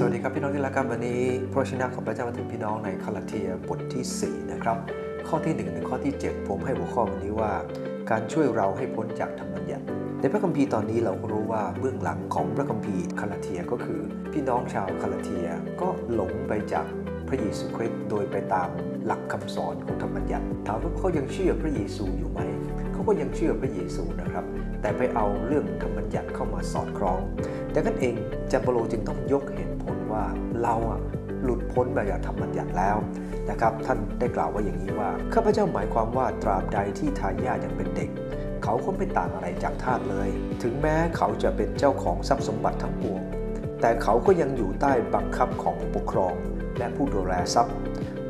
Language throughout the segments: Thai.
สวัสดีครับพี่น้องที่รักครับวันนี้พระชนะของพระเจ้ามาถึงพี่น้องในคาลาเทียบทที่ 4 นะครับ ข้อที่1ถึงข้อที่ 7 ผมให้หัวข้อวันนี้ว่า การช่วยเราให้พ้นจากธรรมบัญญัติในพระคัมภีร์ตอนนี้เราก็รู้ว่าเบื้องหลังของพระคัมภีร์คาลาเทียก็คือ พี่น้องชาวคาลาเทียก็หลงไปจากพระเยซูคริสต์โดยไปตามหลักคำสอนของธรรมบัญญัติถามว่าเขายังเชื่อพระเยซูอยู่ไหมเขาก็ยังเชื่อพระเยซูนะครับ แต่ไปเอาเรื่องธรรมบัญญัติเข้ามาสอดคล้องดังนั้นเองจาโปโลจึงต้องยกเหตุ ว่าเราอะหลุดพ้นมาจาธรรมบัญญัติแล้วนะครับ ท่านได้กล่าวว่าอย่างนี้ว่าข้าพเจ้าหมายความว่าตราบใดที่ทายาทยังเป็นเด็ก เขาก็ไม่ต่างอะไรจากทาสเลย ถึงแม้เขาจะเป็นเจ้าของทรัพย์สมบัติทั้งปวง แต่เขาก็ยังอยู่ใต้บังคับของผู้ปกครอง และผู้ดูแลทรัพย์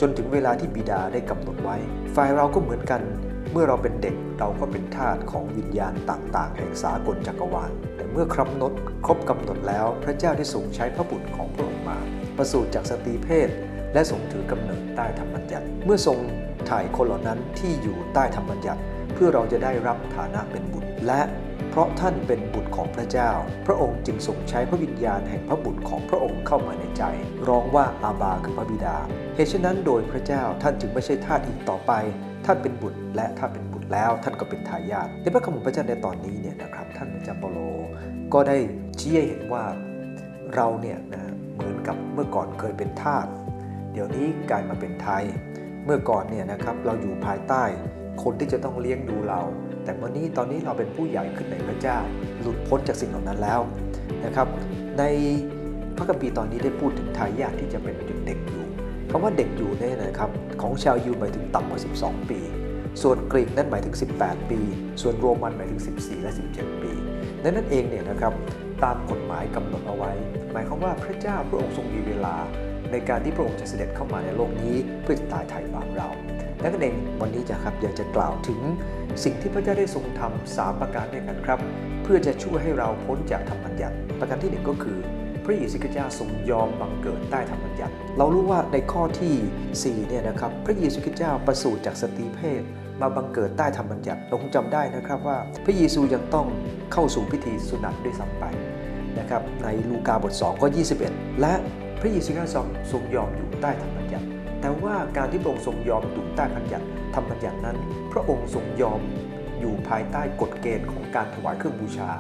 จนถึงเวลาที่บิดาได้กำหนดไว้ ฝ่ายเราก็เหมือนกัน มื่อเราเป็นเด็กเราก็เป็นทาสของวิญญาณต่างๆแห่งสากลจักรวาล แต่เมื่อครบนดครบกำหนดแล้ว พระเจ้าได้ทรงใช้พระบุตรของพระองค์มา ประสูติจากสตรีเพศ และทรงถือกำเนิดใต้ธรรมบัญญัติ เมื่อทรงถ่ายคนเหล่านั้นที่อยู่ใต้ธรรมบัญญัติ เพื่อเราจะได้รับฐานะเป็นบุตรและ ราะท่านเป็นบุตรของพระเจ้า พระองค์จึงทรงใช้พระวิญญาณแห่งพระบุตรของพระองค์เข้ามาในใจ ร้องว่าอาบาคือพระบิดา เหตุฉะนั้นโดยพระเจ้าท่านจึงไม่ใช่ทาสอีกต่อไป ท่านเป็นบุตรและถ้าเป็นบุตรแล้วท่านก็เป็นทายาทในพระคำของพระเจ้าในตอนนี้เนี่ยนะครับท่านอาจารย์เปโลก็ได้ชี้ให้เห็นว่าเราเนี่ยนะเหมือนกับเมื่อก่อนเคยเป็นทาสเดี๋ยวนี้กลายมาเป็นไทย เมื่อก่อนเนี่ยนะครับเราอยู่ภายใต้คนที่จะต้องเลี้ยงดูเรา แต่วันนี้ตอนนี้เราเป็นผู้ใหญ่ขึ้นในพระเจ้า หลุดพ้นจากสิ่งเหล่านั้นแล้วนะครับ ในพระคัมภีร์ตอนนี้ได้พูดถึงทายาทที่จะเป็นเด็กอยู่คำว่าเด็กอยู่เนี่ยนะครับของชาวยิวหมายถึงต่ำกว่า 12 ปี ส่วนกรีกนั้นหมายถึง 18 ปี ส่วนโรมันหมายถึง 14 และ 17 ปีดังนั้นเองเนี่ยนะครับตามกฎหมายกำหนดเอาไว้ หมายความว่าพระเจ้าพระองค์ทรงมีเวลา ในการที่พระองค์จะเสด็จเข้ามาในโลกนี้เพื่อจะตายไถ่บาปเรา และก็เองวันนี้จะครับอยากจะกล่าวถึงสิ่งที่พระเจ้าได้ทรงทำสามประการด้วยกันครับ เพื่อจะช่วยให้เราพ้นจากธรรมบัญญัติ ประการที่หนึ่งก็คือ พระเยซูคริสต์เจ้าทรงยอมบังเกิดใต้ธรรมบัญญัติ เรารู้ว่าในข้อที่4เนี่ยนะครับพระเยซูคริสต์เจ้าประสูติจากสตรีเพศมาบังเกิดใต้ธรรมบัญญัติเราคงจำได้นะครับว่า พระเยซูยังต้องเข้าสู่พิธีสุนัตด้วยซ้ำไปนะครับในลูกาบท2ข้อ21 และพระเยซูคริสต์ทรงยอมอยู่ใต้ธรรมบัญญัติ แต่ว่าการที่พระองค์ทรงยอมอยู่ใต้บัญญัติธรรมัญญัตินั้น พระองค์ทรงยอมอยู่ภายใต้กฎเกณฑ์ของการถวายเครื่องบูชา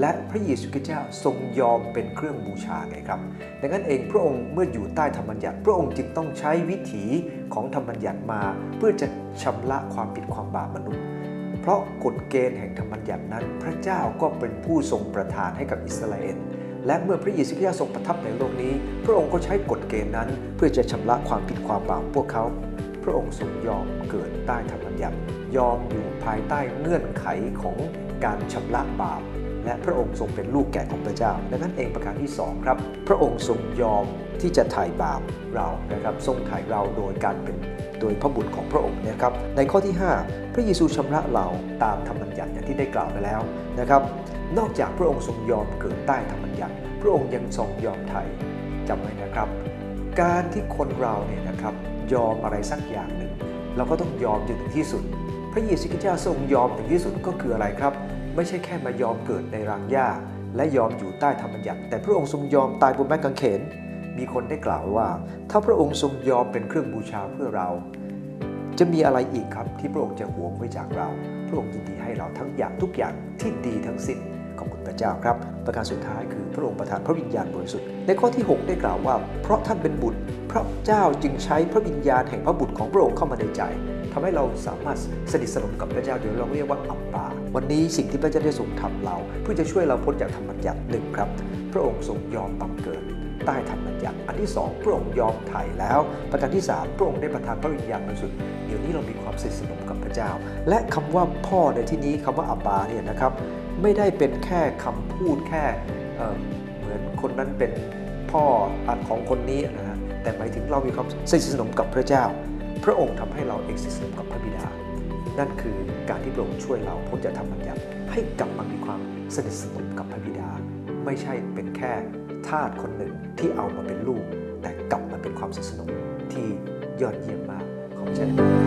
และพระเยซูคริสต์เจ้าทรงยอมเป็นเครื่องบูชาไงครับ ดังนั้นเองพระองค์เมื่ออยู่ใต้ธรรมบัญญัติ พระองค์จึงต้องใช้วิถีของธรรมบัญญัติมา เพื่อจะชำระความผิดความบาปมนุษย์ เพราะกฎเกณฑ์แห่งธรรมบัญญัตินั้น พระเจ้าก็เป็นผู้ทรงประทานให้กับอิสราเอล และเมื่อพระเยซูคริสต์ทรงประทับในโลกนี้ พระองค์ก็ใช้กฎเกณฑ์นั้น เพื่อจะชำระความผิดความบาปพวกเขา พระองค์ทรงยอมเกิดใต้ธรรมบัญญัติยอมอยู่ภายใต้เงื่อนไขของการชำระบาป และพระองค์ทรงเป็นลูกแก่ของพระเจ้าดังนั้นเองประการที่สองครับ พระองค์ทรงยอมที่จะไถ่บาปเรานะครับทรงไถ่เราโดยการเป็น โดยพระบุตรของพระองค์นะครับในข้อที่ 5 พระเยซูชำระเราตามธรรมบัญญัติอย่างที่ได้กล่าวไปแล้วนะครับนอกจากพระองค์ทรงยอมเกิดใต้ธรรมบัญญัติ พระองค์ยังทรงยอมไถ่จำไว้นะครับ การที่คนเราเนี่ยนะครับยอมอะไรสักอย่างหนึ่ง เราก็ต้องยอมจนถึงที่สุด พระเยซูคริสต์เจ้าทรงยอมถึงที่สุดก็คืออะไรครับ ไม่ใช่แค่มายอมเกิดในรางหญ้าและยอมอยู่ใต้ธรรมบัญญัติแต่พระองค์ทรงยอมตายบนไม้กางเขน มีคนได้กล่าวว่า ถ้าพระองค์ทรงยอมเป็นเครื่องบูชาเพื่อเรา จะมีอะไรอีกครับที่พระองค์จะหวงไว้จากเรา พระองค์ยินดีให้เราทั้งอย่างทุกอย่างที่ดีทั้งสิ้นขอบคุณพระเจ้าครับ ประการสุดท้ายคือพระองค์ประทานพระวิญญาณบริสุทธิ์ในข้อที่ 6 ได้กล่าวว่า เพราะท่านเป็นบุตร พระเจ้าจึงใช้พระวิญญาณแห่งพระบุตรของพระองค์เข้ามาในใจทำให้เราสามารถสนิทสนมกับพระเจ้าโดยเราเรียกว่าอับบาวันนี้สิ่งที่พระเจ้าได้ทรงทำเรา เพื่อจะช่วยเราพ้นจากธรรมบัญญัติหนึ่งครับ พระองค์ทรงยอมบังเกิด ใต้ธรรมบัญญัติอันที่สองพระองค์ยอมไถ่แล้ว ประการที่สามพระองค์ได้ประทานพระวิญญาณบริสุทธิ์เดี๋ยวนี้เรามีความสนิทสนมกับพระเจ้า และคำว่าพ่อในที่นี้คำว่าอับบาเนี่ยนะครับไม่ได้เป็นแค่คำพูดแค่เเหมือนคนนั้นเป็นพ่อของคนนี้นะฮะแต่หมายถึงเรามีความสนิทสนมกับพระเจ้า พระองค์ทำให้เราเอกสนิทสนมกับพระบิดา นั่นคือการที่พระองค์ช่วยเราพ้นจากธรรมบัญญัติให้กลับมามีความสนิทสนมกับพระบิดา ไม่ใช่เป็นแค่ ทาสคนหนึ่งที่เอามาเป็นลูก แต่กลับมาเป็นความสนุกที่ยอดเยี่ยมมากของพระเจน